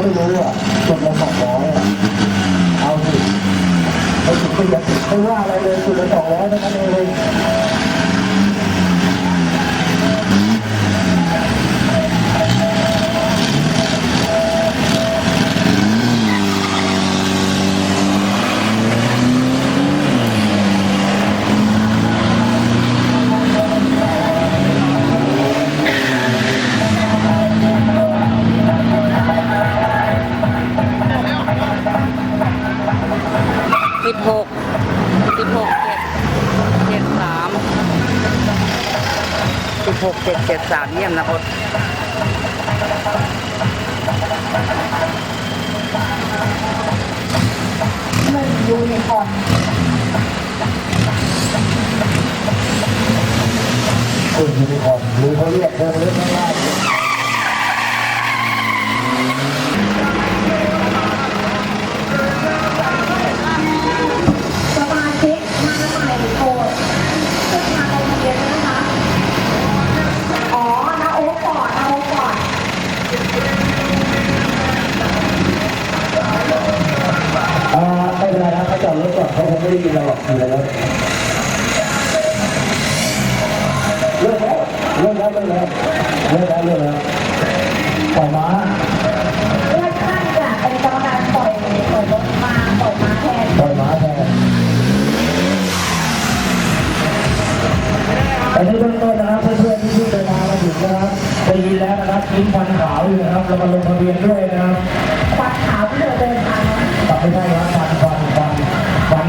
ไม่รู้อะจบละสองร้อยอะเอาสิไอ้ถึงก็ยังไม่ว่าอะไรเลยจุดละสองร้อยเท่านั้นเอง หกเจ็ดเจ็ดสามเยี่ยมนะพดหนึ่งยูนิคอร์นคุณยูนิคอร์นหรือเขาเรียกเธอเรียกง่ายๆ เขาคงไม่ได้ยินเราหรอกอยู่แล้วเลิกแล้วเลิกแล้วเลิกแล้วเลิกแล้วเลิกแล้วปล่อมา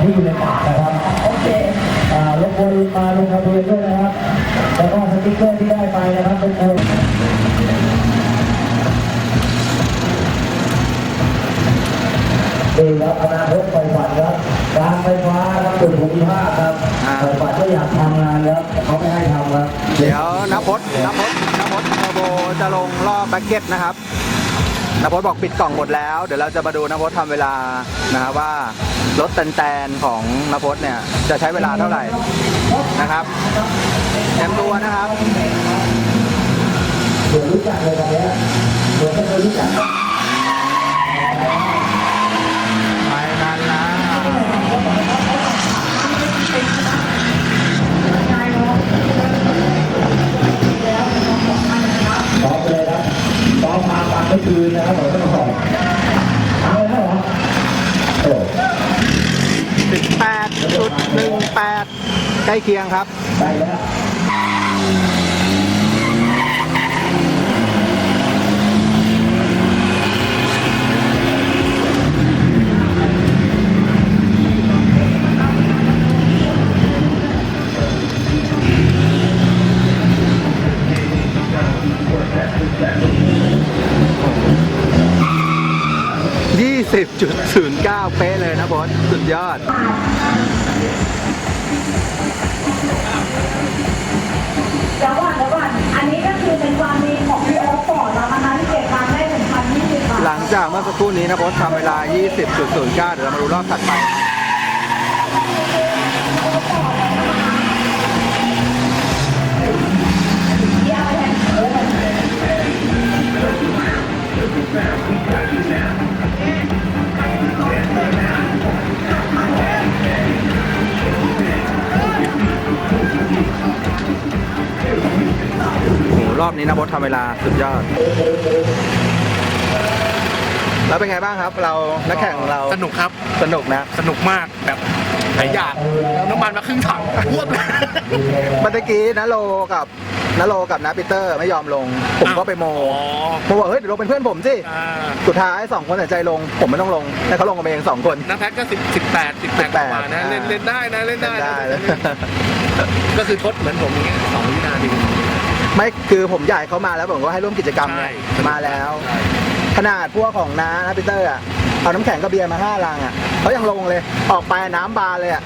ที่อยู่ในปากนะครับ โอเคอ่ารบกวนมาลงทะเบียนด้วยนะครับ แล้วก็สติ๊กเกอร์ที่ได้ไปนะครับเป็นคนนี่ครับอนาคตไฟฝันครับการไฟฟ้าครับส่วนภูมิภาคครับไฟฝันก็อยากทำงานครับแต่เขาไม่ให้ทำครับ เดี๋ยวนพดนพดนพดเทอร์โบจะลงรอบแบ็กเก็ตนะครับ นพดบอกปิดกล่องหมดแล้ว เดี๋ยวเราจะมาดูนพดทำเวลานะครับว่ารถแตนๆของนพดเนี่ยจะใช้เวลาเท่าไหร่นะครับเตรียมตัวนะครับเดี๋ยวรู้จักเลยตอนนี้เดี๋ยวไม่รู้จัก คืนนะครับผมต้องขอเอาแล้วเหรอโอ้แปดชุดหนึ่งแปดใกล้เคียงครับ ไปแล้ว 20.09 เป๊ะเลยนะบอสสุดยอดเดี๋ยวก่อนเดี๋ยวก่อนอันนี้ก็คือเป็นความดีของพี่โอ๊คก่อนแล้วนะคะที่เก็บมาได้ถึงพันยี่สิบบาท หลังจากเมื่อสักครู่นี้นะบอสทำเวลา 20.09 เดี๋ยวเรามาดูรอบถัดไป นี้นะบอสทำเวลาสุดยอด แล้วเป็นไงบ้างครับ เรานักแข่งของเราสนุกครับ สนุกนะ สนุกมากแบบหลายอย่างเอาน้ำมันมาครึ่งถังพวดเลยเมื่อกี้นะโลกับนะโลกับนะปีเตอร์ไม่ยอมลง ผมก็ไปโมอ๋อผมบอกเฮ้ยเดี๋ยวลงเป็นเพื่อนผมสิอ่าสุดท้ายสองคนตัดใจลง ผมไม่ต้องลงให้เขาลงกันเองสองคนน้ำแพ็กก็สิบสิบแปดสิบแปดกว่านะอ่าเล่นเล่นได้นะเล่นได้ได้นะก็คือทดเหมือนผมอย่างเงี้ยสองวินาที ไม่คือผมอยากใหญ่เขามาแล้วผมก็ให้ร่วมกิจกรรมไงใช่มาแล้ว ขนาดพวกของน้านะปีเตอร์อะเอาน้ำแข็งกับเบียร์มาห้าลังอะเขายังลงเลยออกไปน้ำบานเลยอะ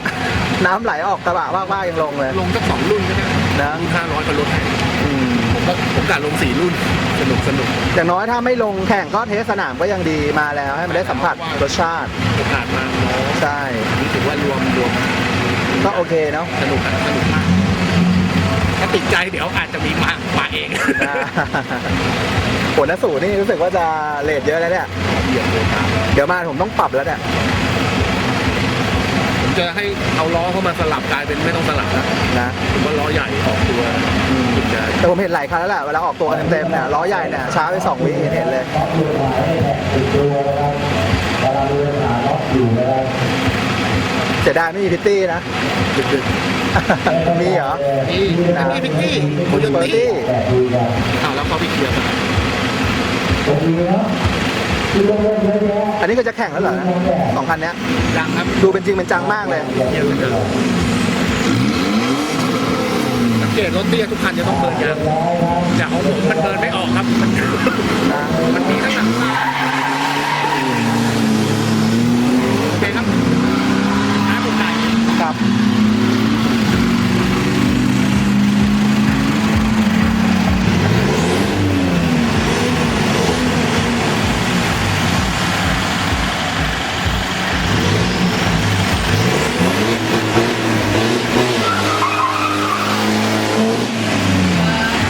น้ำไหลออกกระบะว่างๆยังลงเลย ลงสักสองรุ่นก็ได้นะ รุ่นห้าร้อยก็ลดให้อืมผมก็ผมกะลงสี่รุ่น สนุกสนุก อย่างน้อยถ้าไม่ลงแข่งก็เทสสนามก็ยังดีมาแล้ว ให้มันได้สัมผัสรสชาติโอกาสมาเนาะใช่นี่ถือว่ารวมรวมก็โอเคเนาะ สนุกอะสนุกมาก ถ้าติดใจเดี๋ยวอาจจะมีมามาเองนะผลนสูนี่รู้สึกว่าจะเลทเยอะแล้วเนี่ยเหยียบเลยครับเดี๋ยวมาผมต้องปรับแล้วเนี่ยผมจะให้เอาล้อเข้ามาสลับกลายเป็นไม่ต้องสลับนะนะผมว่าล้อใหญ่ออกตัวคุณจะแต่ผมเห็นหลายครั้งแล้วแหละเวลาออกตัวกันเต็มๆเนี่ยล้อใหญ่เนี่ยช้าไปสองวิเห็นเลย สียดายไม่มีพิตตี้นะดึกมีเหรอๆนี่อันนี้พิกกี้โคโยเบอร์ตี้ตี้แต่คุยกันอ้าวแล้วเขาไปเคลียร์กันโอเคเนาะคือเรื่องเยอะแยะอันนี้ก็จะแข่งแล้วเหรอสองคันเนี้ยยังครับดูเป็นจริงเป็นจังมากเลยเคลียร์กันเลยสังเกตรถเตี้ยทุกคันจะต้องเบิร์นยางแต่ของผมมันเบิร์นไม่ออกครับ มันมันมีทั้งหนักโอเคครับน้าผมได้ ครับ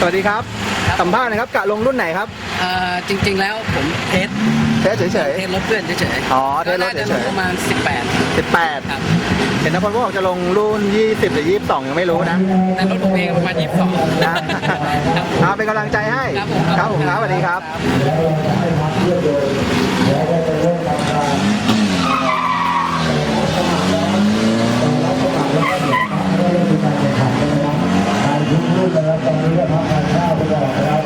สวัสดีครับ สัมภาษณ์หนะครับกะลงรุ่นไหนครับ เอ่อจริงๆแล้วผมเทส สเฉยเทสรถเพื่อนเฉยอ๋อเทสรถก็น่าจะเฉยๆ ประมาณ 18ๆ18 ครับ เห็นนพลบอกจะลงรุ่น 20 หรือ 22 ยังไม่รู้นะ แต่รถผมเองประมาณ 22 นะเอาเป็นกำลังใจให้ ครับผมครับผมครับสวัสดีครับให้พักเพื่อโดยแล้วก็จะเริ่มทำการสมัครแล้วรับสมัครแล้วก็เดี๋ยวไม่ได้มีการแข่งขันกันนะครับการยุ่งรุ่นนะครับตอนนี้ก็พักทานข้าวไปก่อนนะครับ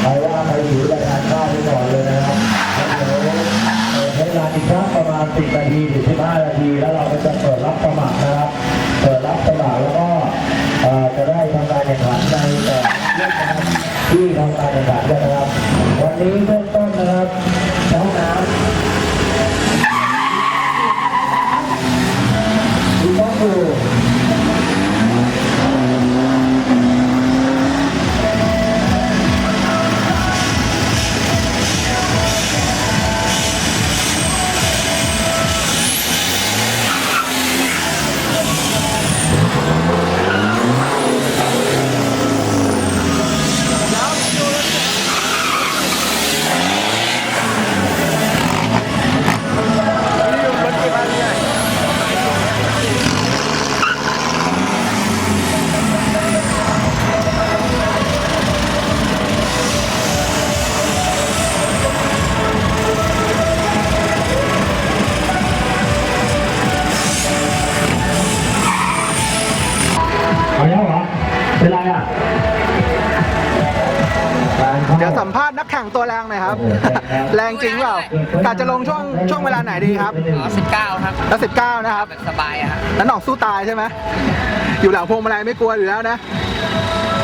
ใครว่าใครถือรายการข้าวไปก่อนเลย สักประมาณ10นาทีถึง15นาที แล้วเราก็จะเปิดรับสมัครนะครับ เปิดรับสมัครแล้วก็จะได้ทำการแข่งขันในเรื่องที่ทำการแข่งขันนะครับ วันนี้เริ่มต้นนะครับน้องน้ำ งตัวแรงหน่อยครับ แรงจริงเปล่ากาจะลงช่วงช่วงเวลาไหนดีครับอ๋อ19ครับแล้ว19นะครับ แบบสบายอะฮะแล้วหน่องสู้ตายใช่ไหมอยู่หลังพวงมาลัยไม่กลัวอยู่แล้วนะ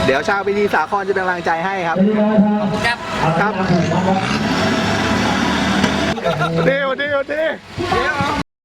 เดี๋ยวชาวปีดีสาครจะเป็นกำลังใจให้ครับครับ ครับเดี๋ยวเดี๋ยวเดี๋ยว